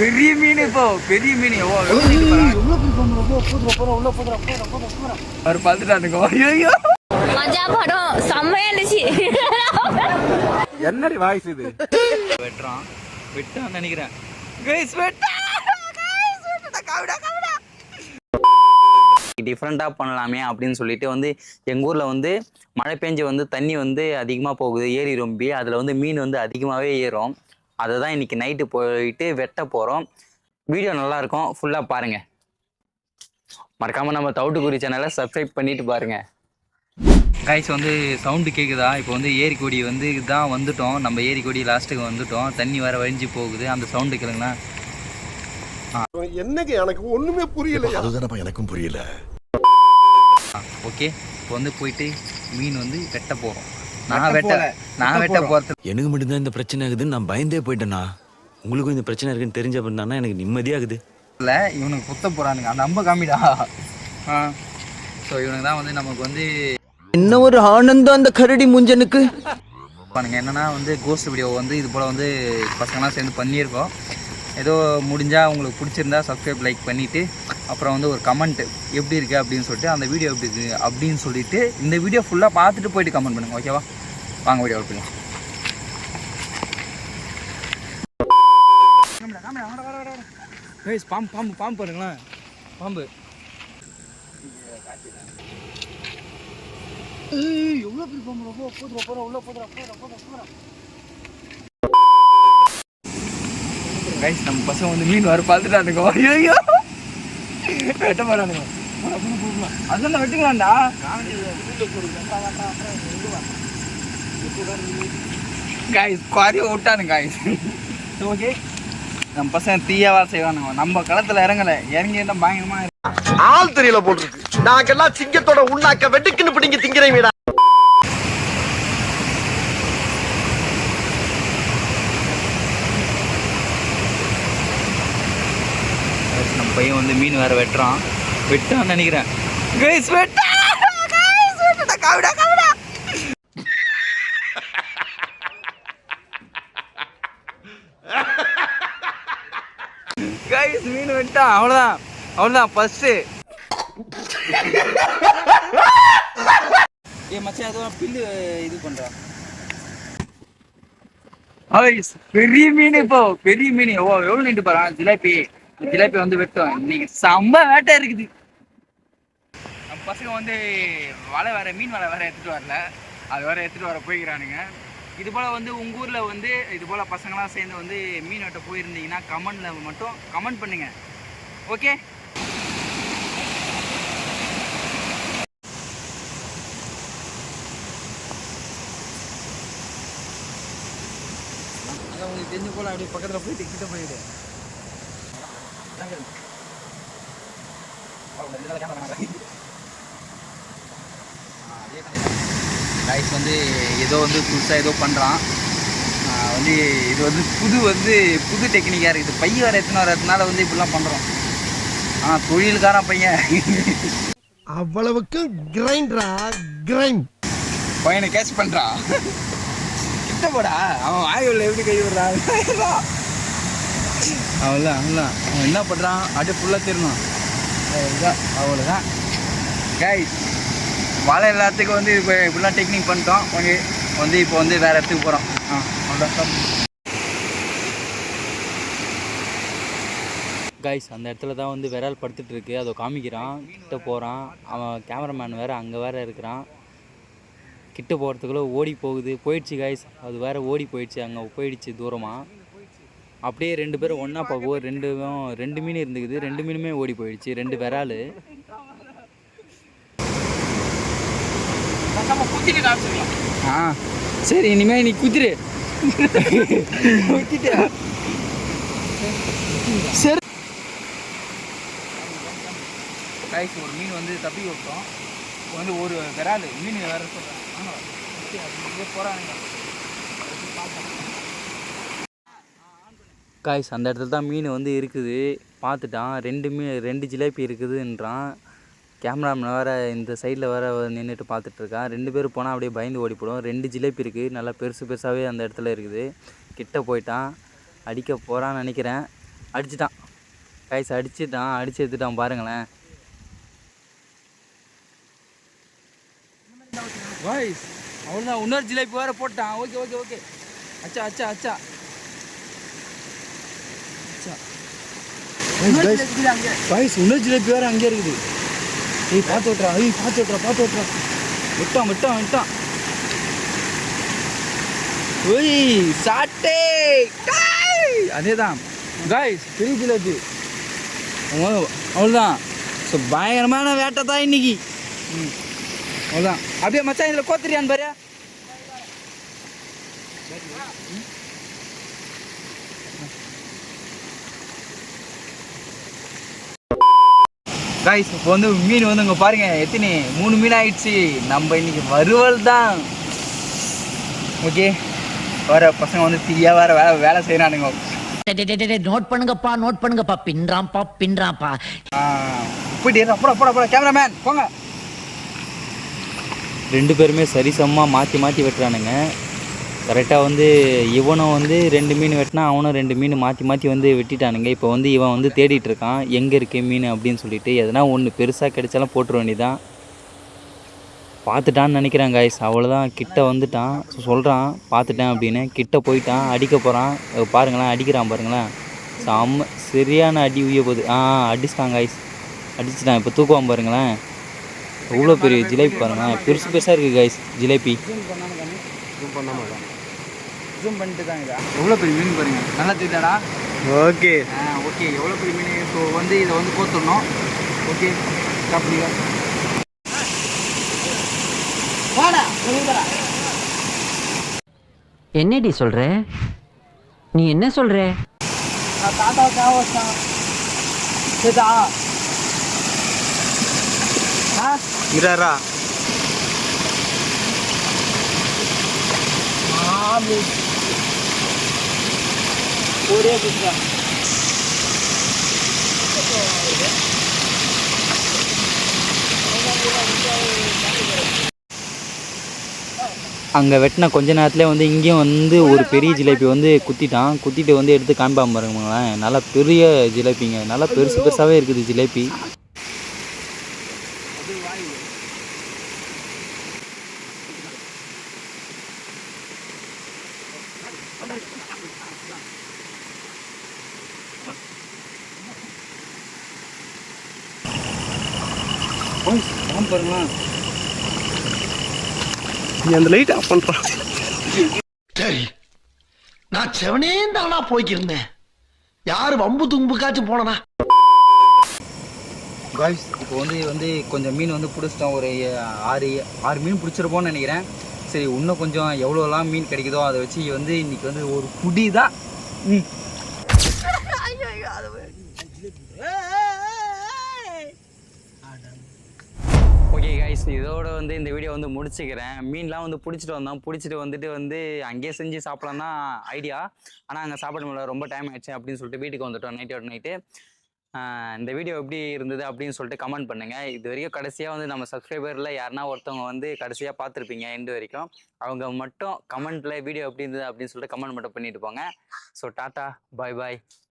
பெரிய மீன் இப்போ பெரிய மீன். அவர் பார்த்துட்டானுங்க. ஐயோ மஜா படம் செம்மையா இருந்துச்சு. என்னடி வாய்ஸ் இது? வெட்டுறான். வெட்டான்னு நினைக்கிறேன். கைஸ் வெட்டா. கைஸ் வெட்டா கவிடா கவிடா. டிஃப்ரெண்ட்டாக பண்ணலாமே அப்படின்னு சொல்லிட்டு வந்து எங்கள் ஊரில் வந்து மழை பெஞ்சு வந்து தண்ணி வந்து அதிகமாக போகுது ஏரி ரொம்பி. அதில் வந்து மீன் வந்து அதிகமாகவே ஏறும். அதை தான் இன்றைக்கி நைட்டு போயிட்டு வெட்ட போகிறோம் வீடியோ நல்லாயிருக்கும் ஃபுல்லாக பாருங்கள் மறக்காமல் நம்ம தவிட்டுக்குடி சேனலை சப்ஸ்கிரைப் பண்ணிட்டு பாருங்கள் கைஸ் வந்து சவுண்டு கேட்குதா இப்போ வந்து ஏரி கொடி வந்து தான் வந்துட்டோம். நம்ம ஏரி கொடி லாஸ்ட்டுக்கு வந்துட்டோம். தண்ணி வர வழிஞ்சு போகுது. அந்த சவுண்டு கேளுங்களேன் என்னங்க? எனக்கு ஒண்ணுமே புரியல அதுதானப்பா எனக்கும் புரியல. ஓகே இப்போ வந்து போயிட்டு மீன் வந்து வெட்ட போகிறோம் நான் வெட்ட நான் வெட்ட போகிறது எனக்கு மட்டும்தான் இந்த பிரச்சனை ஆகுதுன்னு நான் பயந்தே போயிட்டேனா? உங்களுக்கும் இந்த பிரச்சனை இருக்குன்னு தெரிஞ்ச அப்படின்னா எனக்கு நிம்மதியாகுது இல்லை இவனுக்கு குத்த போகிறானுங்க அந்த அம்ப காமிடா. ஆ. ஸோ இவனுக்கு தான் வந்து நமக்கு வந்து என்ன ஒரு ஆனந்தம் அந்த கரடி முஞ்சனுக்கு? பாருங்க என்னன்னா வந்து கோஸ்ட் வீடியோ வந்து இது போல் வந்து பசங்களாம் சேர்ந்து பண்ணியிருக்கோம். ஏதோ முடிஞ்சால் உங்களுக்கு பிடிச்சிருந்தா சப்ஸ்கிரைப் லைக் பண்ணிவிட்டு அப்புறம் வந்து ஒரு கமெண்ட் எப்படி இருக்கு அப்படின்னு சொல்லிட்டு அந்த வீடியோ எப்படி இருக்கு அப்படின்னு சொல்லிட்டு இந்த வீடியோ ஃபுல்லாக பார்த்துட்டு போயிட்டு கமெண்ட் பண்ணுங்க ஓகேவா வாங்க வீடியோ போயிடலாம் பாம்பு பாம்பு பாம்பு பாருங்களேன். பாம்பு. எவ்வளோ பெரிய பாம்பு போதுரா போறா உள்ள போதுரா போதுரா போதுரா போதுரா கைஸ் நம்ம பசங்க வந்து மீன் வர பார்த்துட்டானுங்க ஐயோ வெட்ட போறானுங்க அதுதான் வெட்டுக்கலாம்டா காய்ஸ் குவாரியை விட்டானுங்க காய்ஸ் ஓகே நம்ம பசங்க தீயாவா செய்வானுங்க. நம்ம களத்துல இறங்கல. இறங்கி என்ன பயங்கரமா ஆள் தெரியல போட்டுருக்கு நாங்கெல்லாம் சிங்கத்தோட உண்ணாக்க வெட்டுக்குன்னு பிடிங்க திங்கிறீங்கடா Guys, நம்ம பையன் வந்து மீன் வேற வெட்டுறான். வெட்டான்னு நினைக்கிறேன். கைஸ் வெட்டா! கவிடா கவிடா! கைஸ் மீன் வெட்டான் அவ்வளோதான் அவ்வளோதான் ஃபஸ்ட்டு ஏ மச்சான் ஏதோ பில்லு இது பண்ணுறான் பெரிய மீன் இப்போ. பெரிய மீன். எவ்வளோ எவ்வளோ நீட்டு பாரு ஜிலேபி. ஜிலேபி வந்து வெட்டும் இன்னைக்கு செம்ம வேட்டை இருக்குது. நம்ம பசங்க வந்து வலை வேற மீன் வலை வேற எடுத்துட்டு வரல. அது வேற எடுத்துட்டு வர போய்க்கிறானுங்க. இது போல வந்து உங்க ஊர்ல வந்து இது போல பசங்களாம் சேர்ந்து வந்து மீன் வெட்ட போயிருந்தீங்கன்னா கமெண்ட்ல மட்டும் கமெண்ட் பண்ணுங்க. ஓகே தெரிஞ்சு உங்களுக்கு தெரிஞ்ச போல அப்படியே பக்கத்துல போயிட்டு கிட்ட போயிடு. கைஸ் வந்து ஏதோ வந்து புதுசாக ஏதோ பண்ணுறான் வந்து இது வந்து புது வந்து புது டெக்னிக்காக இருக்குது பையன் வேறு எத்தனை வரதுனால வந்து இப்படிலாம் பண்ணுறோம் ஆ தொழிலுக்காரன் பையன். அவ்வளவுக்கு கிரைண்டரா கிரைண்ட் பையனை கேட்ச் பண்ணுறான் கிட்ட போடா. அவன் வாயுள்ள எப்படி கை விடுறான்? அவ்வளோதான் அவ்வளோதான் அவன் என்ன பண்ணுறான் அப்படியே ஃபுல்லாக தெரியணும் அவ்வளோதான் அவ்வளோதான் கைஸ் வலை எல்லாத்துக்கும் வந்து இப்போ இப்படிலாம் டெக்னிக் பண்ணிட்டோம். கொஞ்சம் வந்து இப்போ வந்து வேறு இடத்துக்கு போகிறோம் ஆ அவ்வளோதான் காய்ஸ் அந்த இடத்துல தான் வந்து விரல் படுத்துட்டு இருக்கு. அதை காமிக்கிறான். கிட்ட போகிறான் அவன் கேமராமேன் வேறு அங்கே வேறு இருக்கிறான். கிட்ட போகிறதுக்குள்ளே ஓடி போகுது. போயிடுச்சு காய்ஸ் அது வேறு ஓடி போயிடுச்சு. அங்கே போயிடுச்சு தூரமாக அப்படியே ரெண்டு பேரும் ஒன்றா போகும் ரெண்டும் ரெண்டு மீன் இருந்துக்குது. ரெண்டு மீனுமே ஓடி போயிடுச்சு. ரெண்டு விரால். ஆ சரி இனிமேல் நீ குதிரு குத்திட்டு? சரி. கைஸ் ஒரு மீன் வந்து தப்பி விட்டோம் இப்போ வந்து ஒரு விரால். மீன் வேற சொல்கிறேன் போகிறாங்க காய்ஸ் அந்த இடத்துல தான் மீன் வந்து இருக்குது. பார்த்துட்டான். ரெண்டு மீன் ரெண்டு ஜிலேபி இருக்குதுன்றான். கேமராமேன் வேறு இந்த சைடில் வேறு நின்றுட்டு பார்த்துட்ருக்கான். ரெண்டு பேரும் போனால் அப்படியே பயந்து ஓடி போடும் ரெண்டு ஜிலேபி இருக்குது நல்லா பெருசு பெருசாகவே அந்த இடத்துல இருக்குது. கிட்ட போயிட்டான். அடிக்க போகிறான்னு நினைக்கிறேன். அடிச்சிட்டான். காய்ஸ் அடிச்சிட்டான். அடித்து எடுத்துட்டான் பாருங்களேன். வாய்ஸ் அவ்வளோதான் இன்னொரு ஜிலேபி வேறு போட்டான். ஓகே ஓகே ஓகே அச்சா அச்சா அச்சா இன்னொரு ஜிலேபி அங்கே பாய்ஸ் இன்னொரு ஜிலேபி வேற அங்கே இருக்குது. ஏய் பார்த்து விட்றா ஏய் பார்த்து விட்றா பார்த்து விட்றா விட்டான் விட்டான் விட்டான். ஒய் சாட்டே. அதே தான் காய்ஸ் பெரிய ஜிலேபி அவ்வளோதான் ஸோ பயங்கரமான வேட்டை தான் இன்னைக்கு அவ்வளோதான் அப்படியே மச்சான் இதில் கோத்துறியான்னு பாரு. காய்ஸ் இப்போ வந்து மீன் வந்து இங்கே பாருங்க. எத்தனை? மூணு மீன் ஆயிடுச்சு. நம்ம இன்னைக்கு வறுவல் தான். ஓகே வர பசங்க வந்து தீயா வேற வேலை வேலை செய்யறானுங்க நோட் பண்ணுங்கப்பா நோட் பண்ணுங்கப்பா. பின்றாம்பா பின்றாம்பா போயிட்டு இருடா, போடா போடா போடா கேமராமேன் போங்க. ரெண்டு பேருமே சரிசமமாக மாற்றி மாற்றி வெட்டுறானுங்க. கரெக்டாக வந்து இவனும் வந்து ரெண்டு மீன் வெட்டினா அவனும் ரெண்டு மீன் மாற்றி மாற்றி வந்து வெட்டிட்டானுங்க. இப்போ வந்து இவன் வந்து தேடிட்டு இருக்கான் எங்கே இருக்கு மீன் அப்படின்னு சொல்லிட்டு எதனா ஒன்று பெருசாக கிடைச்சாலும் போட்டுற வேண்டியதான் பார்த்துட்டான்னு நினைக்கிறேன் காய்ஸ் அவ்வளோதான் கிட்ட வந்துட்டான். சொல்கிறான் பார்த்துட்டேன் அப்படின்னு. கிட்ட போயிட்டான். அடிக்க போகிறான் பாருங்களேன் அடிக்கிறான் பாருங்களேன். செம்ம சரியான அடி உய்ய போகுது. ஆ அடிச்சிட்டான் காய்ஸ் அடிச்சிட்டான். இப்போ தூக்குவான் பாருங்களேன். எவ்வளோ பெரிய ஜிலேபி பாருங்களேன். பெருசு பெருசாக இருக்குது காய்ஸ் ஜிலேபி. ஜூம் பண்ணிட்டு தான் இதா எவ்வளோ பெரிய மீன் பாருங்க. நல்லா தெரியுதாடா? ஓகே. ஓகே. எவ்வளோ பெரிய மீன்? ஸோ வந்து இதை வந்து கோத்துடணும். ஓகே. சாப்பிடுங்க. என்னடி சொல்ற? நீ என்ன சொல்ற? சரிதா? இராரா ஒரே குடிச்சா அங்கே வெட்டின கொஞ்ச நேரத்துலேயே வந்து இங்கேயும் வந்து ஒரு பெரிய ஜிலேபி வந்து குத்திட்டான். குத்திட்டு வந்து எடுத்து காமிப்பாம பாருங்களேன். நல்லா பெரிய ஜிலேபிங்க. நல்லா பெருசு பெருசாகவே இருக்குது ஜிலேபி. பாருங்களா நீ அந்த லைட் ஆஃப் சரி நான் செவனே தானா போய்க்கிருந்தேன். யாரு வம்பு தும்புக்காச்சும் போனனா? காய்ஸ் இப்போ வந்து வந்து கொஞ்சம் மீன் வந்து பிடிச்சிட்டோம் ஒரு ஆறு ஆறு மீன் பிடிச்சிருப்போம்னு நினைக்கிறேன். சரி இன்னும் கொஞ்சம் எவ்வளோலாம் மீன் கிடைக்குதோ அதை வச்சு வந்து இன்னைக்கு வந்து ஒரு குடி தான் ஓகே கைஸ் இதோட வந்து இந்த வீடியோ வந்து முடிச்சுக்கிறேன். மீன்லாம் வந்து பிடிச்சிட்டு வந்தோம். பிடிச்சிட்டு வந்துட்டு வந்து அங்கேயே செஞ்சு சாப்பிடலாம் தான் ஐடியா ஆனால் அங்கே சாப்பிட முடியல. ரொம்ப டைம் ஆயிடுச்சு அப்படின்னு சொல்லிட்டு வீட்டுக்கு வந்துட்டோம் நைட்டோட நைட்டு இந்த வீடியோ எப்படி இருந்தது அப்படின்னு சொல்லிட்டு கமெண்ட் பண்ணுங்கள் இது வரைக்கும் கடைசியாக வந்து நம்ம சப்ஸ்கிரைபரில் யாருனா ஒருத்தவங்க வந்து கடைசியாக பார்த்துருப்பீங்க எண்டு வரைக்கும். அவங்க மட்டும் கமெண்ட்டில் வீடியோ எப்படி இருந்தது அப்படின்னு சொல்லிட்டு கமெண்ட் மட்டும் பண்ணிட்டு போங்க. ஸோ டாட்டா பாய் பாய்